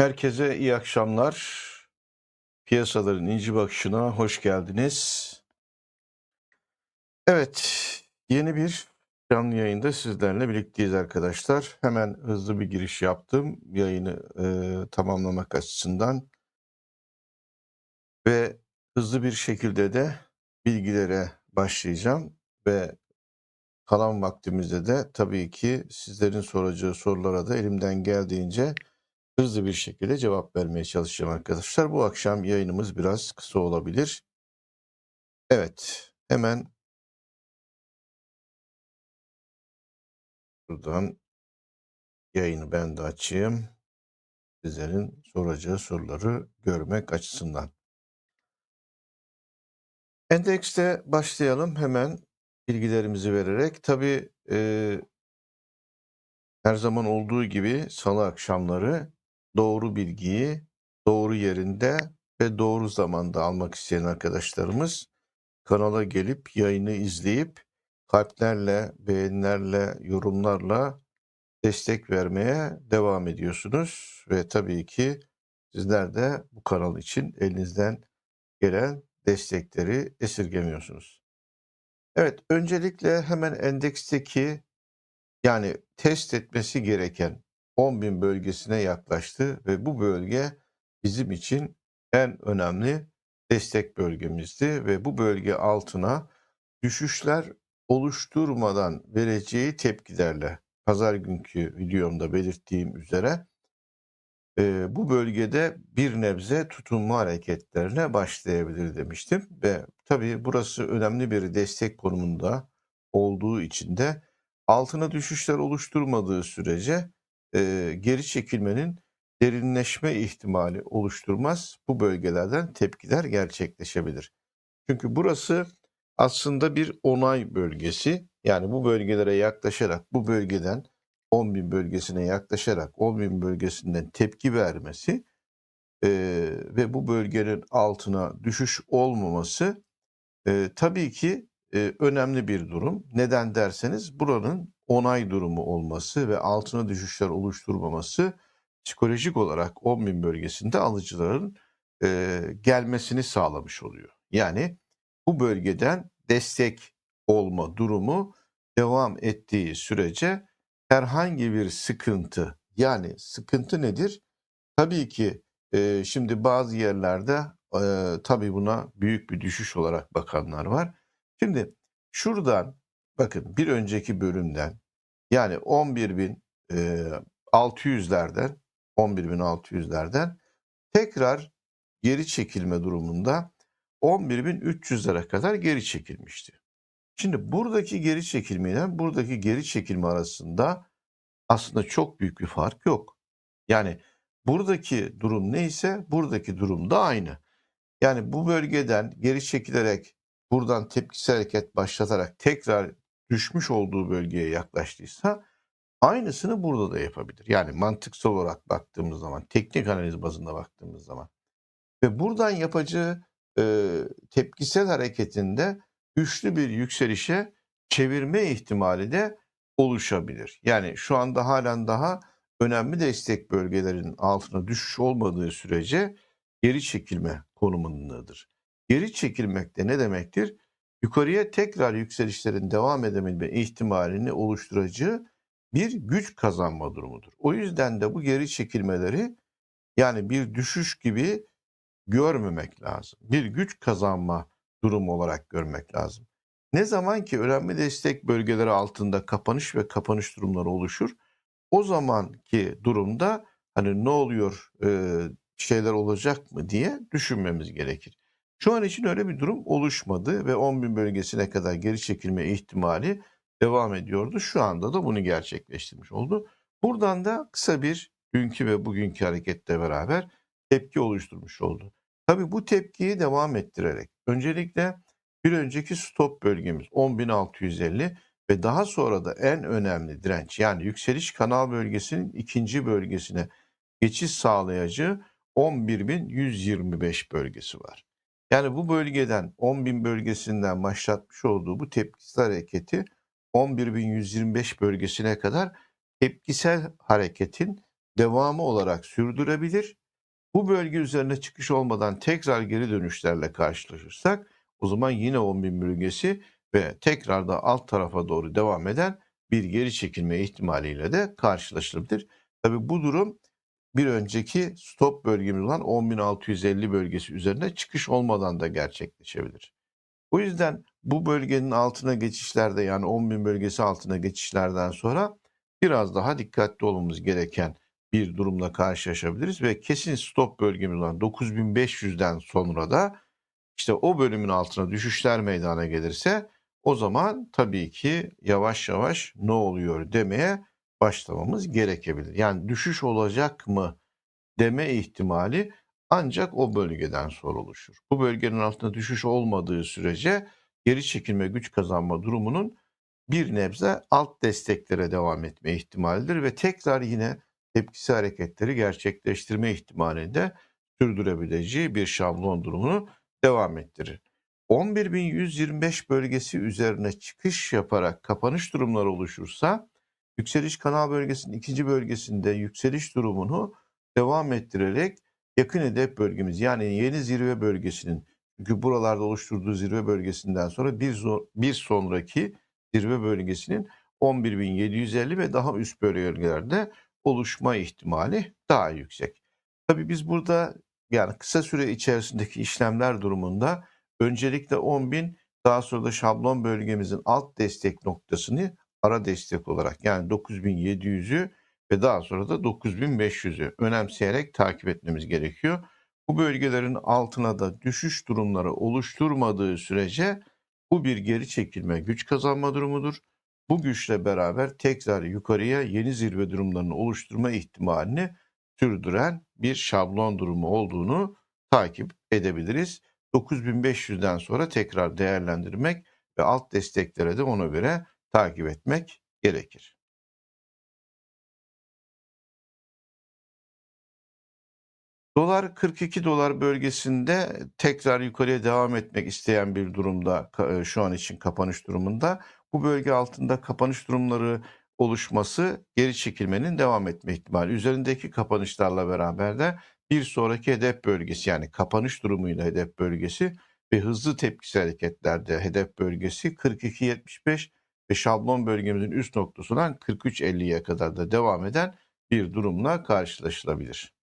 Herkese iyi akşamlar. Piyasaların inci bakışına hoş geldiniz. Evet, yeni bir canlı yayında sizlerle birlikteyiz arkadaşlar. Hemen hızlı bir giriş yaptım yayını e, tamamlamak açısından ve hızlı bir şekilde de bilgilere başlayacağım ve kalan vaktimizde de tabii ki sizlerin soracağı sorulara da elimden geldiğince hızlı bir şekilde cevap vermeye çalışacağım arkadaşlar. Bu akşam yayınımız biraz kısa olabilir. Evet, hemen buradan yayını ben de açayım. Sizlerin soracağı soruları görmek açısından. Endekste başlayalım hemen bilgilerimizi vererek. Tabii e, her zaman olduğu gibi salı akşamları doğru bilgiyi doğru yerinde ve doğru zamanda almak isteyen arkadaşlarımız kanala gelip yayını izleyip kalplerle, beğenilerle, yorumlarla destek vermeye devam ediyorsunuz ve tabii ki sizler de bu kanal için elinizden gelen destekleri esirgemiyorsunuz. Evet, öncelikle hemen endeksteki yani test etmesi gereken 10.000 bölgesine yaklaştı ve bu bölge bizim için en önemli destek bölgemizdi ve bu bölge altına düşüşler oluşturmadan vereceği tepkilerle pazar günkü videomda belirttiğim üzere e, bu bölgede bir nebze tutunma hareketlerine başlayabilir demiştim. Ve tabii burası önemli bir destek konumunda olduğu için de altına düşüşler oluşturmadığı sürece e, geri çekilmenin derinleşme ihtimali oluşturmaz. Bu bölgelerden tepkiler gerçekleşebilir. Çünkü burası aslında bir onay bölgesi. Yani bu bölgelere yaklaşarak bu bölgeden 10.000 bölgesine yaklaşarak 10.000 bölgesinden tepki vermesi e, ve bu bölgenin altına düşüş olmaması e, tabii ki e, önemli bir durum. Neden derseniz buranın onay durumu olması ve altına düşüşler oluşturmaması psikolojik olarak 10.000 bölgesinde alıcıların e, gelmesini sağlamış oluyor. Yani bu bölgeden destek olma durumu devam ettiği sürece herhangi bir sıkıntı yani sıkıntı nedir? Tabii ki e, şimdi bazı yerlerde e, tabii buna büyük bir düşüş olarak bakanlar var. Şimdi şuradan bakın bir önceki bölümden yani 11.600'lerden 11.600'lerden tekrar geri çekilme durumunda 11.300'lere kadar geri çekilmişti. Şimdi buradaki geri çekilmeyle buradaki geri çekilme arasında aslında çok büyük bir fark yok. Yani buradaki durum neyse buradaki durum da aynı. Yani bu bölgeden geri çekilerek buradan tepkisel hareket başlatarak tekrar düşmüş olduğu bölgeye yaklaştıysa aynısını burada da yapabilir. Yani mantıksal olarak baktığımız zaman, teknik analiz bazında baktığımız zaman ve buradan yapacağı e, tepkisel hareketinde güçlü bir yükselişe çevirme ihtimali de oluşabilir. Yani şu anda halen daha önemli destek bölgelerinin altına düşüş olmadığı sürece geri çekilme konumundadır. Geri çekilmek de ne demektir? Yukarıya tekrar yükselişlerin devam edebilme ihtimalini oluşturacağı bir güç kazanma durumudur. O yüzden de bu geri çekilmeleri yani bir düşüş gibi görmemek lazım. Bir güç kazanma durumu olarak görmek lazım. Ne zaman ki önemli destek bölgeleri altında kapanış ve kapanış durumları oluşur, o zamanki durumda hani ne oluyor, e, şeyler olacak mı diye düşünmemiz gerekir. Şu an için öyle bir durum oluşmadı ve 10.000 bölgesine kadar geri çekilme ihtimali devam ediyordu. Şu anda da bunu gerçekleştirmiş oldu. Buradan da kısa bir dünkü ve bugünkü hareketle beraber tepki oluşturmuş oldu. Tabi bu tepkiyi devam ettirerek öncelikle bir önceki stop bölgemiz 10.650 ve daha sonra da en önemli direnç yani yükseliş kanal bölgesinin ikinci bölgesine geçiş sağlayıcı 11.125 bölgesi var. Yani bu bölgeden 10.000 bölgesinden başlatmış olduğu bu tepkisel hareketi 11.125 bölgesine kadar tepkisel hareketin devamı olarak sürdürebilir. Bu bölge üzerine çıkış olmadan tekrar geri dönüşlerle karşılaşırsak o zaman yine 10.000 bölgesi ve tekrar da alt tarafa doğru devam eden bir geri çekilme ihtimaliyle de karşılaşılabilir. Tabi bu durum bir önceki stop bölgemiz olan 10.650 bölgesi üzerine çıkış olmadan da gerçekleşebilir. O yüzden bu bölgenin altına geçişlerde yani 10.000 bölgesi altına geçişlerden sonra biraz daha dikkatli olmamız gereken bir durumla karşılaşabiliriz ve kesin stop bölgemiz olan 9500'den sonra da işte o bölümün altına düşüşler meydana gelirse o zaman tabii ki yavaş yavaş ne oluyor demeye başlamamız gerekebilir. Yani düşüş olacak mı deme ihtimali ancak o bölgeden sonra oluşur. Bu bölgenin altında düşüş olmadığı sürece geri çekilme güç kazanma durumunun bir nebze alt desteklere devam etme ihtimalidir ve tekrar yine tepkisi hareketleri gerçekleştirme ihtimalini de sürdürebileceği bir şablon durumunu devam ettirir. 11.125 bölgesi üzerine çıkış yaparak kapanış durumları oluşursa yükseliş kanal bölgesinin ikinci bölgesinde yükseliş durumunu devam ettirerek yakın hedef bölgemiz yani yeni zirve bölgesinin çünkü buralarda oluşturduğu zirve bölgesinden sonra bir, bir sonraki zirve bölgesinin 11.750 ve daha üst bölgelerde oluşma ihtimali daha yüksek. Tabii biz burada yani kısa süre içerisindeki işlemler durumunda öncelikle 10.000 daha sonra da şablon bölgemizin alt destek noktasını ara destek olarak yani 9700'ü ve daha sonra da 9500'ü önemseyerek takip etmemiz gerekiyor. Bu bölgelerin altına da düşüş durumları oluşturmadığı sürece bu bir geri çekilme güç kazanma durumudur. Bu güçle beraber tekrar yukarıya yeni zirve durumlarını oluşturma ihtimalini sürdüren bir şablon durumu olduğunu takip edebiliriz. 9500'den sonra tekrar değerlendirmek ve alt desteklere de ona göre takip etmek gerekir. Dolar 42 dolar bölgesinde tekrar yukarıya devam etmek isteyen bir durumda e, şu an için kapanış durumunda. Bu bölge altında kapanış durumları oluşması geri çekilmenin devam etme ihtimali. Üzerindeki kapanışlarla beraber de bir sonraki hedef bölgesi yani kapanış durumuyla hedef bölgesi ve hızlı tepkisi hareketlerde hedef bölgesi 42.75 ve şablon bölgemizin üst noktasından 43.50'ye kadar da devam eden bir durumla karşılaşılabilir.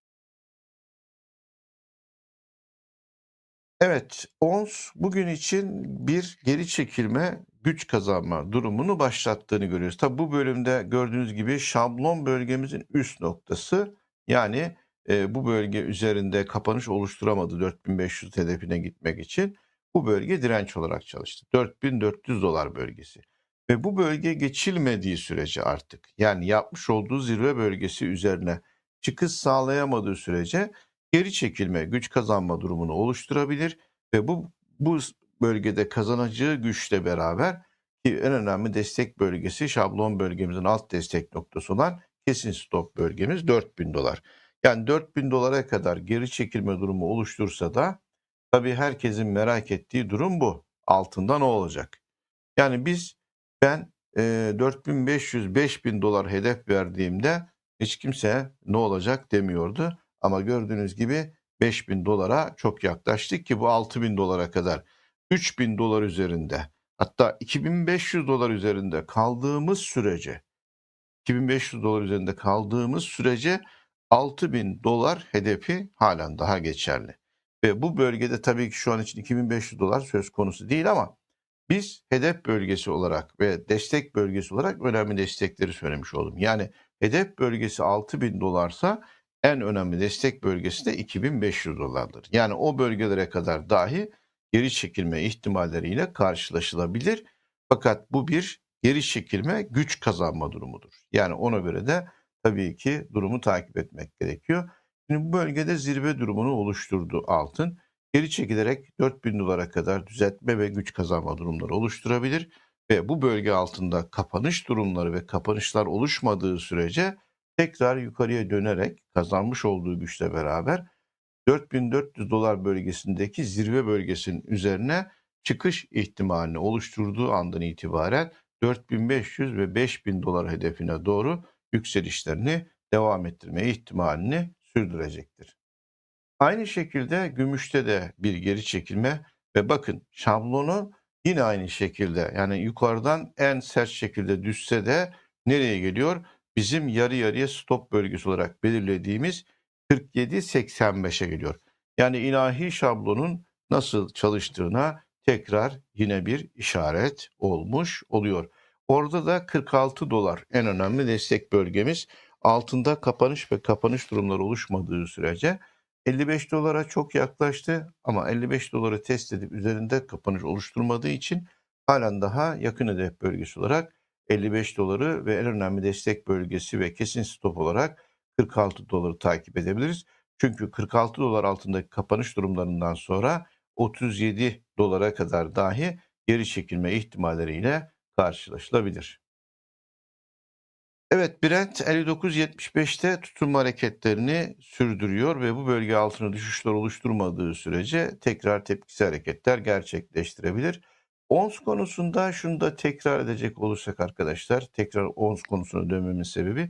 Evet, ONS bugün için bir geri çekilme, güç kazanma durumunu başlattığını görüyoruz. Tabi bu bölümde gördüğünüz gibi şablon bölgemizin üst noktası yani e, bu bölge üzerinde kapanış oluşturamadı 4500 hedefine gitmek için. Bu bölge direnç olarak çalıştı. 4400 dolar bölgesi. Ve bu bölge geçilmediği sürece artık yani yapmış olduğu zirve bölgesi üzerine çıkış sağlayamadığı sürece geri çekilme, güç kazanma durumunu oluşturabilir ve bu bu bölgede kazanacağı güçle beraber ki en önemli destek bölgesi şablon bölgemizin alt destek noktası olan kesin stop bölgemiz 4000 dolar. Yani 4000 dolara kadar geri çekilme durumu oluştursa da tabii herkesin merak ettiği durum bu. Altında ne olacak? Yani biz ben e, 4500-5000 dolar hedef verdiğimde hiç kimse ne olacak demiyordu. Ama gördüğünüz gibi 5000 dolara çok yaklaştık ki bu 6000 dolara kadar 3000 dolar üzerinde hatta 2500 dolar üzerinde kaldığımız sürece 2500 dolar üzerinde kaldığımız sürece 6000 dolar hedefi halen daha geçerli. Ve bu bölgede tabii ki şu an için 2500 dolar söz konusu değil ama biz hedef bölgesi olarak ve destek bölgesi olarak önemli destekleri söylemiş oldum. Yani hedef bölgesi 6000 dolarsa en önemli destek bölgesi de 2500 dolardır. Yani o bölgelere kadar dahi geri çekilme ihtimalleriyle karşılaşılabilir. Fakat bu bir geri çekilme güç kazanma durumudur. Yani ona göre de tabii ki durumu takip etmek gerekiyor. Şimdi bu bölgede zirve durumunu oluşturdu altın. Geri çekilerek 4000 dolara kadar düzeltme ve güç kazanma durumları oluşturabilir. Ve bu bölge altında kapanış durumları ve kapanışlar oluşmadığı sürece tekrar yukarıya dönerek kazanmış olduğu güçle beraber 4400 dolar bölgesindeki zirve bölgesinin üzerine çıkış ihtimalini oluşturduğu andan itibaren 4500 ve 5000 dolar hedefine doğru yükselişlerini devam ettirme ihtimalini sürdürecektir. Aynı şekilde gümüşte de bir geri çekilme ve bakın şablonu yine aynı şekilde yani yukarıdan en sert şekilde düşse de nereye geliyor? Bizim yarı yarıya stop bölgesi olarak belirlediğimiz 47.85'e geliyor. Yani ilahi şablonun nasıl çalıştığına tekrar yine bir işaret olmuş oluyor. Orada da 46 dolar en önemli destek bölgemiz. Altında kapanış ve kapanış durumları oluşmadığı sürece 55 dolara çok yaklaştı ama 55 doları test edip üzerinde kapanış oluşturmadığı için halen daha yakın hedef bölgesi olarak 55 doları ve en önemli destek bölgesi ve kesin stop olarak 46 doları takip edebiliriz. Çünkü 46 dolar altındaki kapanış durumlarından sonra 37 dolara kadar dahi geri çekilme ihtimalleriyle karşılaşılabilir. Evet Brent 59.75'te tutunma hareketlerini sürdürüyor ve bu bölge altına düşüşler oluşturmadığı sürece tekrar tepkisi hareketler gerçekleştirebilir. ONS konusunda şunu da tekrar edecek olursak arkadaşlar, tekrar ONS konusuna dönmemin sebebi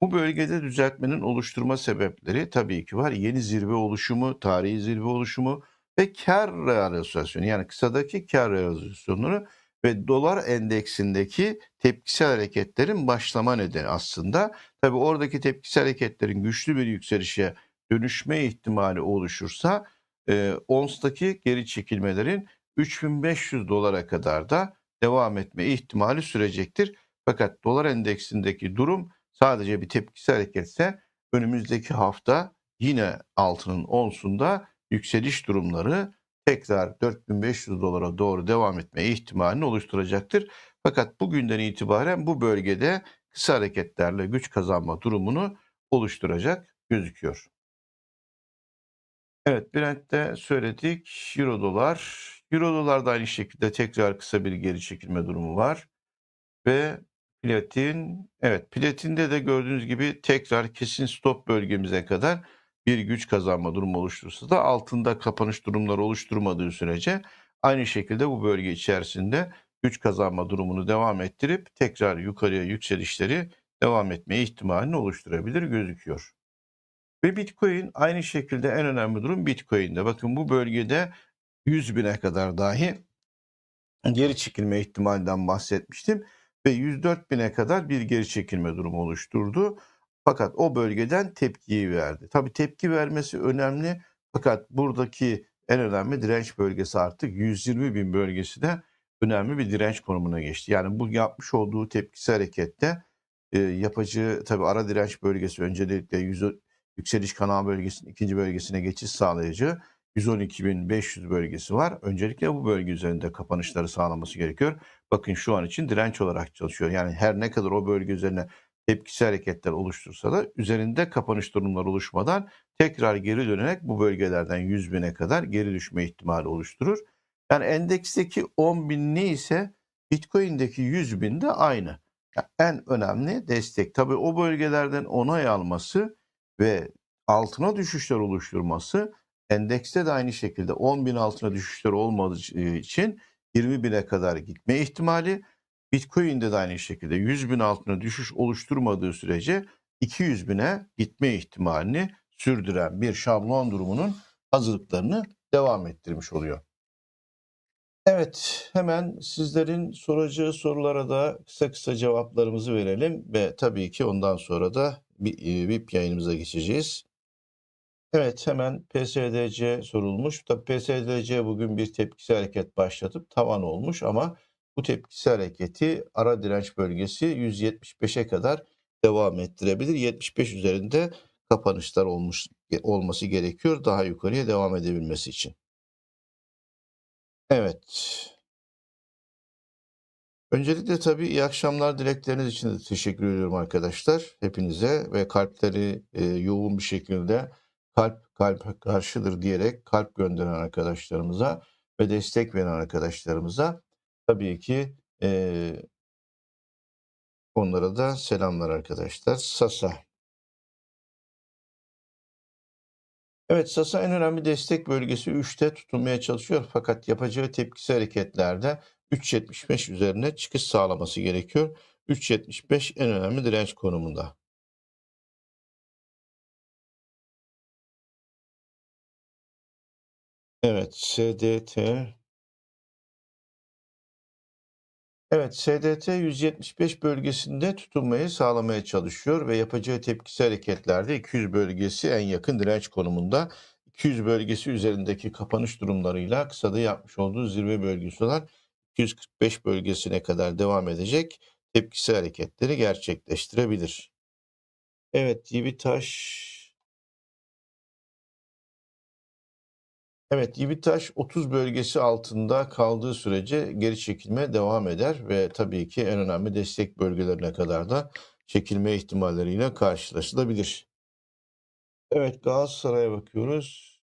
bu bölgede düzeltmenin oluşturma sebepleri tabii ki var. Yeni zirve oluşumu, tarihi zirve oluşumu ve kar realizasyonu yani kısadaki kar realizasyonları ve dolar endeksindeki tepkisel hareketlerin başlama nedeni aslında. Tabii oradaki tepkisel hareketlerin güçlü bir yükselişe dönüşme ihtimali oluşursa e, ONS'taki geri çekilmelerin 3500 dolara kadar da devam etme ihtimali sürecektir. Fakat dolar endeksindeki durum sadece bir tepkisel hareketse önümüzdeki hafta yine altının onsunda yükseliş durumları tekrar 4500 dolara doğru devam etme ihtimalini oluşturacaktır. Fakat bugünden itibaren bu bölgede kısa hareketlerle güç kazanma durumunu oluşturacak gözüküyor. Evet Brent'te söyledik. Euro dolar. Euro dolar da aynı şekilde tekrar kısa bir geri çekilme durumu var. Ve platin, evet platinde de gördüğünüz gibi tekrar kesin stop bölgemize kadar bir güç kazanma durumu oluşturursa da altında kapanış durumları oluşturmadığı sürece aynı şekilde bu bölge içerisinde güç kazanma durumunu devam ettirip tekrar yukarıya yükselişleri devam etme ihtimalini oluşturabilir gözüküyor. Ve Bitcoin aynı şekilde en önemli durum Bitcoin'de. Bakın bu bölgede 100 bine kadar dahi geri çekilme ihtimalinden bahsetmiştim ve 104 bine kadar bir geri çekilme durumu oluşturdu. Fakat o bölgeden tepkiyi verdi. Tabii tepki vermesi önemli fakat buradaki en önemli direnç bölgesi artık 120 bin bölgesi de önemli bir direnç konumuna geçti. Yani bu yapmış olduğu tepkisi harekette e, yapıcı tabii ara direnç bölgesi öncelikle yüz, yükseliş kanal bölgesinin ikinci bölgesine geçiş sağlayıcı 112.500 bölgesi var. Öncelikle bu bölge üzerinde kapanışları sağlaması gerekiyor. Bakın şu an için direnç olarak çalışıyor. Yani her ne kadar o bölge üzerine tepkisi hareketler oluştursa da üzerinde kapanış durumları oluşmadan tekrar geri dönerek bu bölgelerden 100 bine kadar geri düşme ihtimali oluşturur. Yani endeksteki 10 bin neyse Bitcoin'deki 100 bin de aynı. Yani en önemli destek. Tabii o bölgelerden onay alması ve altına düşüşler oluşturması endekste de aynı şekilde 10 bin altına düşüşler olmadığı için 20 bine kadar gitme ihtimali Bitcoin'de de aynı şekilde 100 bin altına düşüş oluşturmadığı sürece 200 bine gitme ihtimalini sürdüren bir şablon durumunun hazırlıklarını devam ettirmiş oluyor. Evet, hemen sizlerin soracağı sorulara da kısa kısa cevaplarımızı verelim ve tabii ki ondan sonra da VIP yayınımıza geçeceğiz. Evet, hemen PSDC sorulmuş. Tabii PSDC bugün bir tepkisi hareket başlatıp tavan olmuş ama bu tepkisi hareketi ara direnç bölgesi 175'e kadar devam ettirebilir. 75 üzerinde kapanışlar olmuş olması gerekiyor daha yukarıya devam edebilmesi için. Evet. Öncelikle tabii iyi akşamlar dilekleriniz için de teşekkür ediyorum arkadaşlar. Hepinize ve kalpleri e, yoğun bir şekilde kalp kalp karşıdır diyerek kalp gönderen arkadaşlarımıza ve destek veren arkadaşlarımıza tabii ki e, onlara da selamlar arkadaşlar. Sasa. Evet Sasa en önemli destek bölgesi 3'te tutulmaya çalışıyor fakat yapacağı tepkisi hareketlerde 3.75 üzerine çıkış sağlaması gerekiyor. 3.75 en önemli direnç konumunda. Evet, SDT Evet, SDT 175 bölgesinde tutunmayı sağlamaya çalışıyor ve yapacağı tepkisi hareketlerde 200 bölgesi en yakın direnç konumunda. 200 bölgesi üzerindeki kapanış durumlarıyla kısada yapmış olduğu zirve bölgesi olan 245 bölgesine kadar devam edecek tepkisi hareketleri gerçekleştirebilir. Evet, Yivitaş Evet, Yivitaş 30 bölgesi altında kaldığı sürece geri çekilme devam eder ve tabii ki en önemli destek bölgelerine kadar da çekilme ihtimalleriyle karşılaşılabilir. Evet, Galatasaray'a bakıyoruz.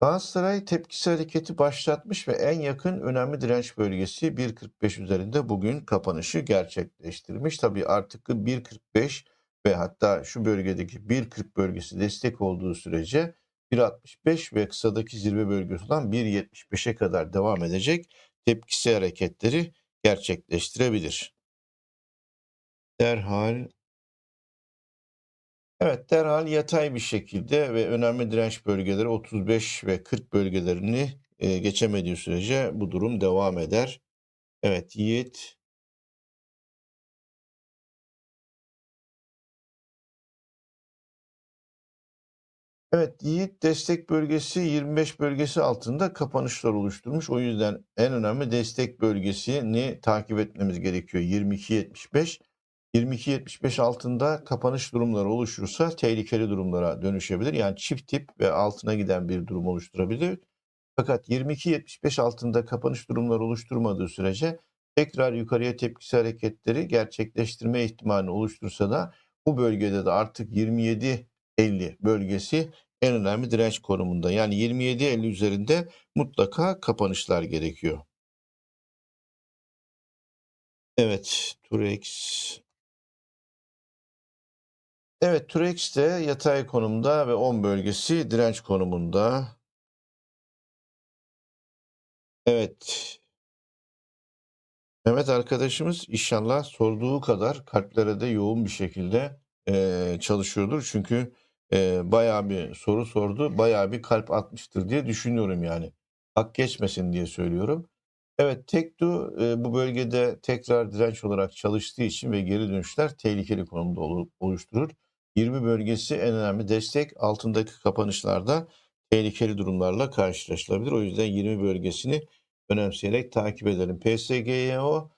Galatasaray tepkisi hareketi başlatmış ve en yakın önemli direnç bölgesi 1.45 üzerinde bugün kapanışı gerçekleştirmiş. Tabii artık 1.45 ve hatta şu bölgedeki 1.40 bölgesi destek olduğu sürece 1.65 ve kısadaki zirve bölgesi olan 1.75'e kadar devam edecek tepkisi hareketleri gerçekleştirebilir. Derhal Evet, derhal yatay bir şekilde ve önemli direnç bölgeleri 35 ve 40 bölgelerini geçemediği sürece bu durum devam eder. Evet, Yiğit. Evet, Yiğit destek bölgesi 25 bölgesi altında kapanışlar oluşturmuş. O yüzden en önemli destek bölgesini takip etmemiz gerekiyor. 22.75. 22.75 altında kapanış durumları oluşursa tehlikeli durumlara dönüşebilir. Yani çift tip ve altına giden bir durum oluşturabilir. Fakat 22.75 altında kapanış durumları oluşturmadığı sürece tekrar yukarıya tepkisi hareketleri gerçekleştirme ihtimalini oluştursa da bu bölgede de artık 27.50 bölgesi en önemli direnç konumunda. Yani 27.50 üzerinde mutlaka kapanışlar gerekiyor. Evet, Turex Evet, Turex de yatay konumda ve 10 bölgesi direnç konumunda. Evet. Mehmet arkadaşımız inşallah sorduğu kadar kalplere de yoğun bir şekilde e, çalışıyordur. Çünkü e, bayağı bir soru sordu, bayağı bir kalp atmıştır diye düşünüyorum yani. Hak geçmesin diye söylüyorum. Evet, Tekdu e, bu bölgede tekrar direnç olarak çalıştığı için ve geri dönüşler tehlikeli konumda oluşturur. 20 bölgesi en önemli destek. Altındaki kapanışlarda tehlikeli durumlarla karşılaşılabilir. O yüzden 20 bölgesini önemseyerek takip edelim. PSGYO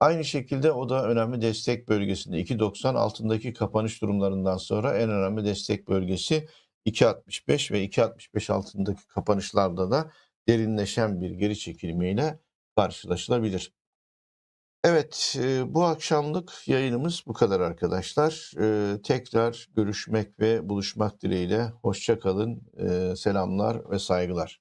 aynı şekilde o da önemli destek bölgesinde. 2.90 altındaki kapanış durumlarından sonra en önemli destek bölgesi 2.65 ve 2.65 altındaki kapanışlarda da derinleşen bir geri çekilmeyle karşılaşılabilir. Evet, bu akşamlık yayınımız bu kadar arkadaşlar. tekrar görüşmek ve buluşmak dileğiyle. Hoşça kalın, selamlar ve saygılar.